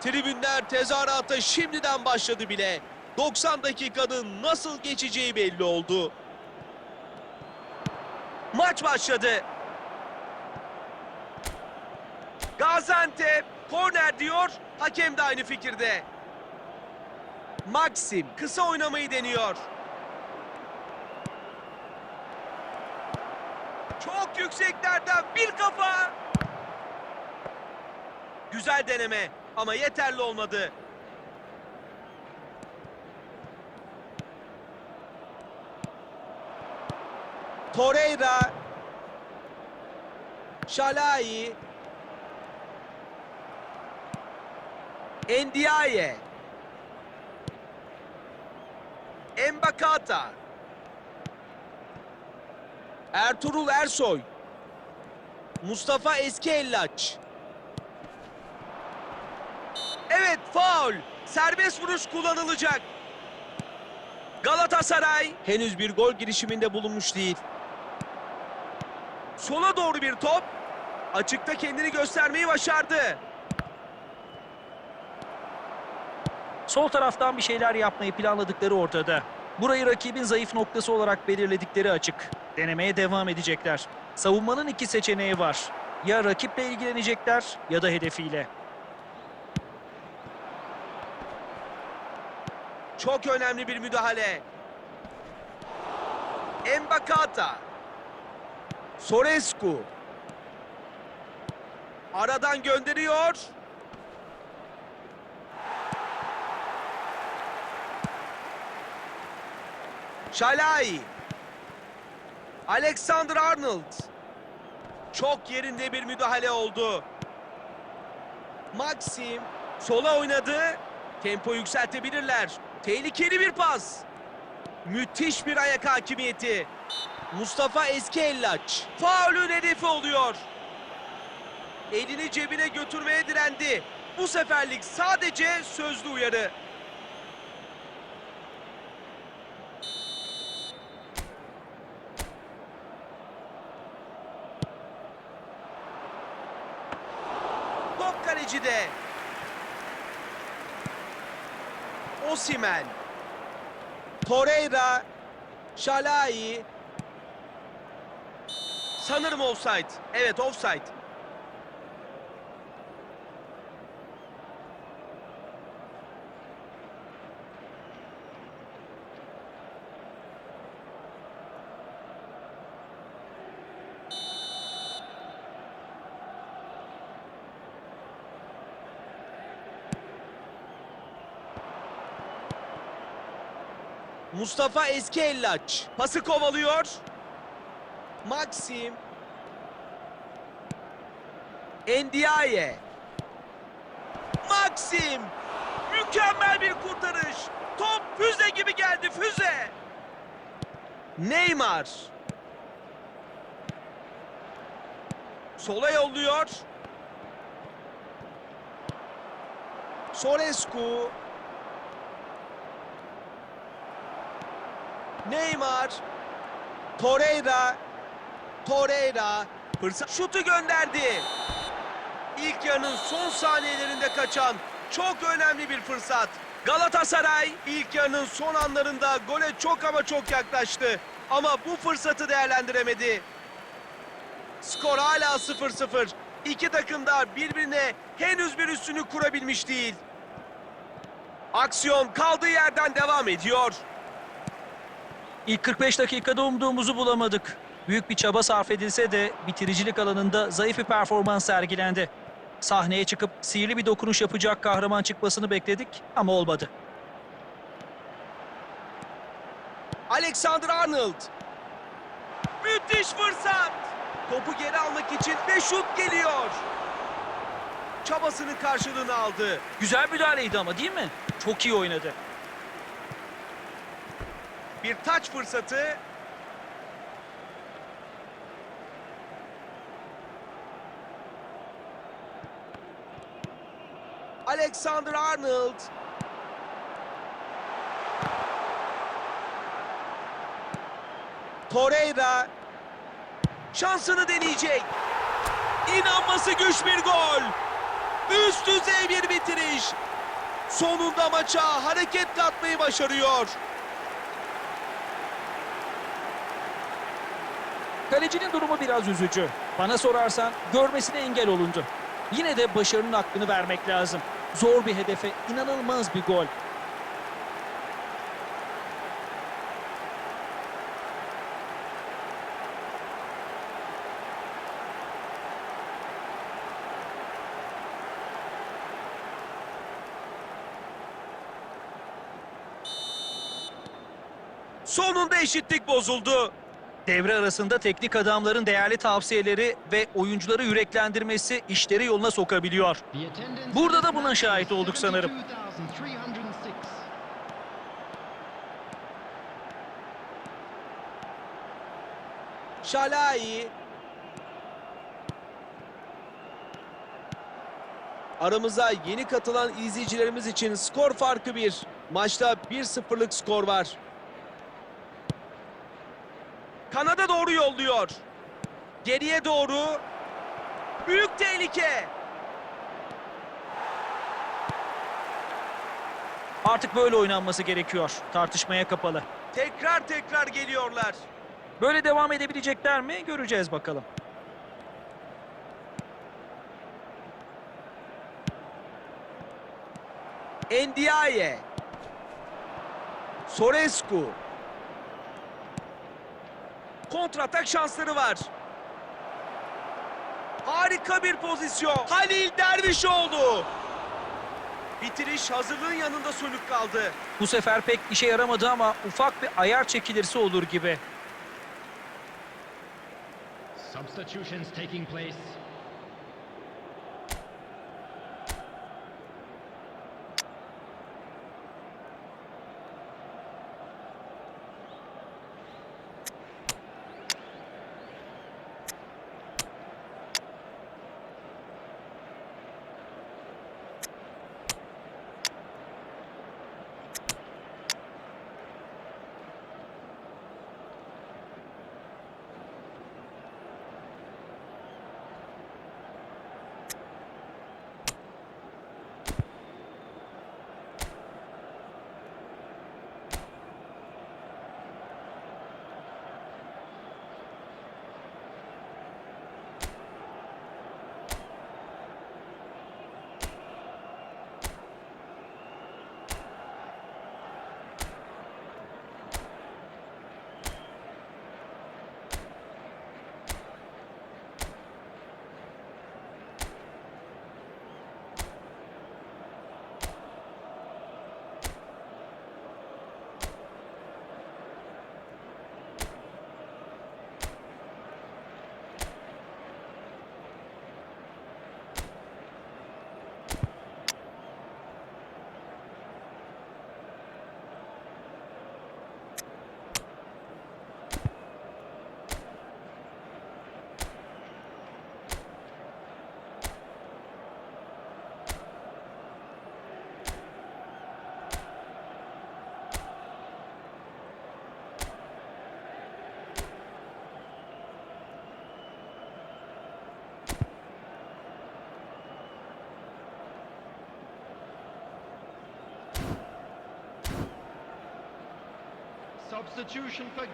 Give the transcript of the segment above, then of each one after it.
Tribünler tezahürata şimdiden başladı bile. 90 dakikanın nasıl geçeceği belli oldu. Maç başladı. Gaziantep korner diyor. Hakem de aynı fikirde. Maxim kısa oynamayı deniyor. Çok yükseklerden bir kafa. Güzel deneme ama yeterli olmadı. Torreira. Şalai. Endiaye. Embakata. Ertuğrul Ersoy. Mustafa Eskiellaç. Evet faul. Serbest vuruş kullanılacak. Galatasaray henüz bir gol girişiminde bulunmuş değil. Sola doğru bir top. Açıkta kendini göstermeyi başardı. Sol taraftan bir şeyler yapmayı planladıkları ortada. Burayı rakibin zayıf noktası olarak belirledikleri açık. Denemeye devam edecekler. Savunmanın iki seçeneği var. Ya rakiple ilgilenecekler ya da hedefiyle. Çok önemli bir müdahale. Embakata. Sorescu. Aradan gönderiyor. Şalai. Alexander Arnold. Çok yerinde bir müdahale oldu. Maxim sola oynadı. Tempo yükseltebilirler. Tehlikeli bir pas. Müthiş bir ayak hakimiyeti. Mustafa Eskiellaç. Faulün hedefi oluyor. Elini cebine götürmeye direndi. Bu seferlik sadece sözlü uyarı. Top kalecide. Osimen. Torreira. Şalai. Sanırım offside. Evet offside. Mustafa Eskiellaç pası kovalıyor. Maxim. Endiaye. Maxim. Mükemmel bir kurtarış. Top füze gibi geldi füze. Neymar. Sola yolluyor. Sorescu. Neymar. Torreira. Torreira. Fırsat şutu gönderdi. İlk yarının son saniyelerinde kaçan çok önemli bir fırsat. Galatasaray ilk yarının son anlarında gole çok ama çok yaklaştı. Ama bu fırsatı değerlendiremedi. Skor hala 0-0. İki takım da birbirine henüz bir üstünü kurabilmiş değil. Aksiyon kaldığı yerden devam ediyor. İlk 45 dakikada umduğumuzu bulamadık. Büyük bir çaba sarf edilse de bitiricilik alanında zayıf bir performans sergilendi. Sahneye çıkıp sihirli bir dokunuş yapacak kahraman çıkmasını bekledik ama olmadı. Alexander Arnold. Müthiş fırsat. Topu geri almak için ve şut geliyor. çabasının karşılığını aldı. Güzel müdahaleydi ama değil mi? Çok iyi oynadı. Bir taç fırsatı. Alexander Arnold. Torreira şansını deneyecek. İnanması güç bir gol. Üst düzey bir bitiriş. Sonunda maça hareket katmayı başarıyor. Kalecinin durumu biraz üzücü. Bana sorarsan görmesine engel olundu. Yine de başarının hakkını vermek lazım. Zor bir hedefe inanılmaz bir gol. Sonunda eşitlik bozuldu. Devre arasında teknik adamların değerli tavsiyeleri ve oyuncuları yüreklendirmesi işleri yoluna sokabiliyor. Burada da buna şahit olduk sanırım. Şalai. Aramıza yeni katılan izleyicilerimiz için skor farkı bir. Maçta 1-0'lık skor var. Kanada doğru yolluyor. Geriye doğru. Büyük tehlike. Artık böyle oynanması gerekiyor. Tartışmaya kapalı. Tekrar tekrar geliyorlar. Böyle devam edebilecekler mi? Göreceğiz bakalım. Endiaye. Sorescu. Kontratak şansları var. Harika bir pozisyon. Halil Dervişoğlu. Bitiriş hazırlığın yanında sönük kaldı. Bu sefer pek işe yaramadı ama ufak bir ayar çekilirse olur gibi. Substitutions taking place.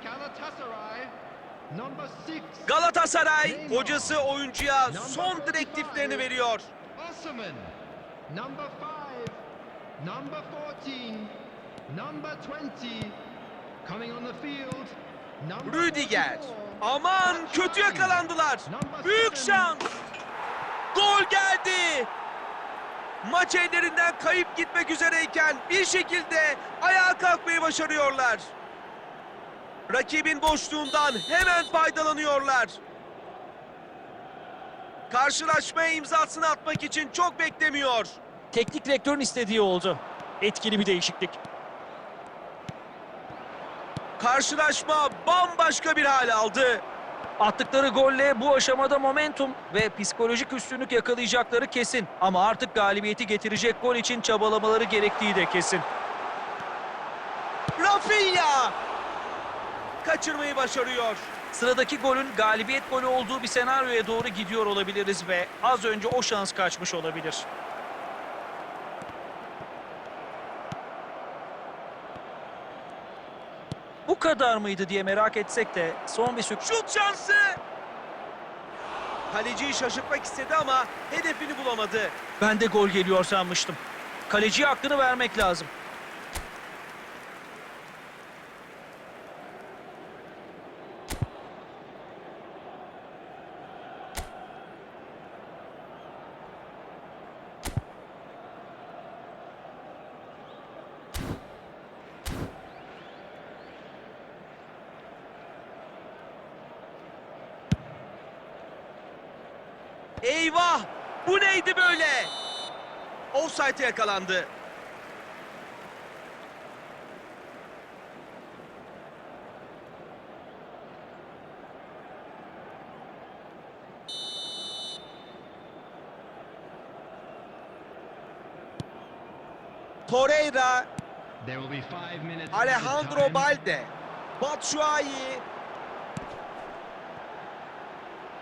Galatasaray. Number six. Galatasaray hocası oyuncuya son direktiflerini veriyor. Osman. Number five. Number 14. Number 20. Coming on the field. Number Rüdiger. 44. Aman kötü yakalandılar. Büyük şans. Gol geldi. Maç ellerinden kayıp gitmek üzereyken bir şekilde ayağa kalkmayı başarıyorlar. Rakibin boşluğundan hemen faydalanıyorlar. Karşılaşmaya imzasını atmak için çok beklemiyor. Teknik direktörün istediği oldu. Etkili bir değişiklik. Karşılaşma bambaşka bir hal aldı. Attıkları golle bu aşamada momentum ve psikolojik üstünlük yakalayacakları kesin. Ama artık galibiyeti getirecek gol için çabalamaları gerektiği de kesin. Rafinha kaçırmayı başarıyor. Sıradaki golün galibiyet golü olduğu bir senaryoya doğru gidiyor olabiliriz ve az önce o şans kaçmış olabilir. Bu kadar mıydı diye merak etsek de son bir sük... Şut şansı. Kaleciyi şaşırtmak istedi ama hedefini bulamadı. Ben de gol geliyor sanmıştım. Kaleciye hakkını vermek lazım. Eyvah! Bu neydi böyle? Offside'e yakalandı. Torreira, Alejandro. Balde, Batshuayi,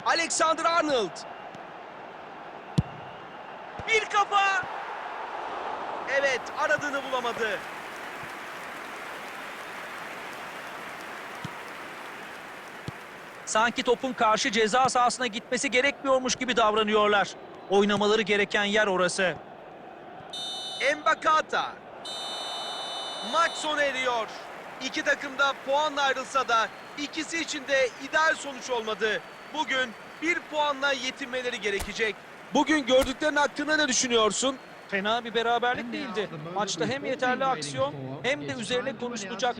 Alexander Arnold. Bir kafa. Evet, aradığını bulamadı. Sanki topun karşı ceza sahasına gitmesi gerekmiyormuş gibi davranıyorlar. Oynamaları gereken yer orası. Embakata. Maç sona eriyor. İki takım da puanla ayrılsa da ikisi için de ideal sonuç olmadı. Bugün bir puanla yetinmeleri gerekecek. Bugün gördüklerin hakkında ne düşünüyorsun? Fena bir beraberlik değildi. Maçta hem yeterli aksiyon hem de üzerine konuşulacak